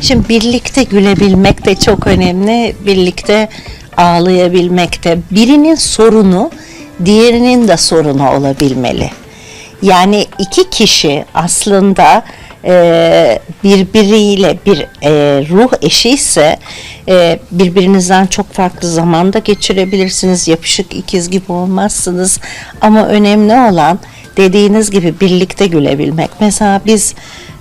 Şimdi birlikte gülebilmek de çok önemli. Birlikte ağlayabilmek de. Birinin sorunu diğerinin de sorunu olabilmeli. Yani iki kişi aslında e, birbiriyle bir e, ruh eşi ise e, birbirinizden çok farklı zamanda geçirebilirsiniz. Yapışık ikiz gibi olmazsınız. Ama önemli olan dediğiniz gibi birlikte gülebilmek. Mesela biz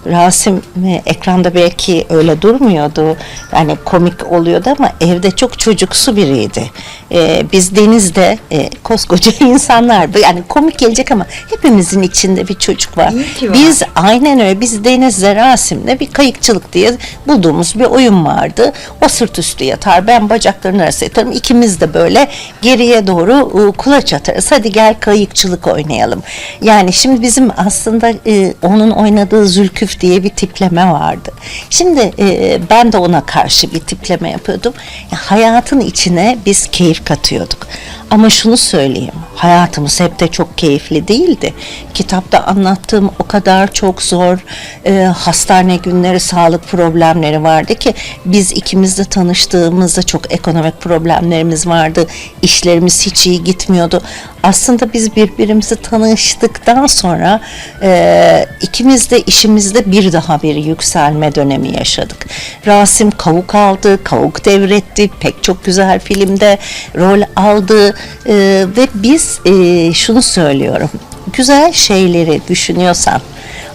Rasim ekranda belki öyle durmuyordu. Yani komik oluyordu ama evde çok çocuksu biriydi. E, biz denizde e, koskoca insanlar yani komik gelecek ama hepimizin içinde bir çocuk var. Var. Biz aynen öyle biz denizde Rasim'le bir kayıkçılık diye bulduğumuz bir oyun vardı. O sırt üstü yatar ben bacaklarının arasına yatarım. İkimiz de böyle geriye doğru kulaç atarız. Hadi gel kayıkçılık oynayalım. Yani şimdi bizim aslında e, onun oynadığı Zülküf diye bir tipleme vardı. Şimdi e, ben de ona karşı bir tipleme yapıyordum. Ya, hayatın içine biz keyif katıyorduk. Ama şunu söyleyeyim, hayatımız hep de çok keyifli değildi. Kitapta anlattığım o kadar çok zor e, hastane günleri, sağlık problemleri vardı ki biz ikimiz de tanıştığımızda çok ekonomik problemlerimiz vardı. İşlerimiz hiç iyi gitmiyordu. Aslında biz birbirimizi tanıştıktan sonra e, ikimiz de işimizde bir daha bir yükselme dönemi yaşadık. Rasim kavuk aldı, kavuk devretti, pek çok güzel filmde rol aldı E, ve biz e, şunu söylüyorum, güzel şeyleri düşünüyorsan,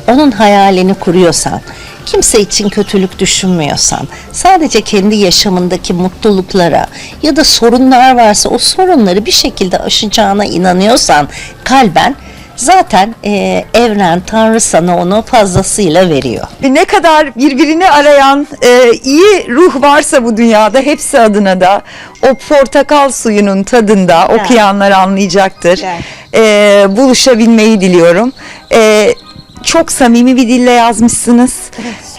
onun hayalini kuruyorsan, kimse için kötülük düşünmüyorsan, sadece kendi yaşamındaki mutluluklara ya da sorunlar varsa o sorunları bir şekilde aşacağına inanıyorsan kalben zaten e, evren, Tanrı sana onu fazlasıyla veriyor. Ne kadar birbirini arayan e, iyi ruh varsa bu dünyada hepsi adına da o portakal suyunun tadında okuyanlar anlayacaktır. Evet. E, buluşabilmeyi diliyorum. E, çok samimi bir dille yazmışsınız.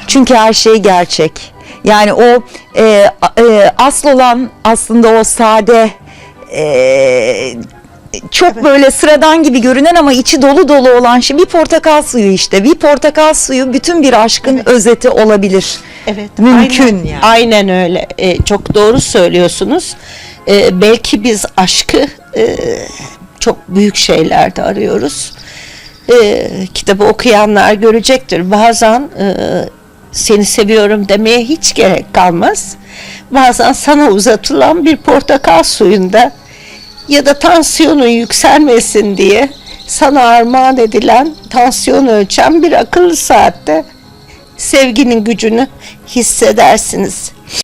Çünkü her şey gerçek. Yani o e, e, asıl olan aslında o sade e, çok böyle sıradan gibi görünen ama içi dolu dolu olan şey bir portakal suyu işte. Bir portakal suyu bütün bir aşkın özeti olabilir. Evet. Mümkün aynen, yani. Aynen öyle. E, çok doğru söylüyorsunuz. E, belki biz aşkı e, çok büyük şeylerde arıyoruz. E, kitabı okuyanlar görecektir. Bazen e, seni seviyorum demeye hiç gerek kalmaz. Bazen sana uzatılan bir portakal suyunda ya da tansiyonun yükselmesin diye sana armağan edilen tansiyon ölçen bir akıllı saatte sevginin gücünü hissedersiniz.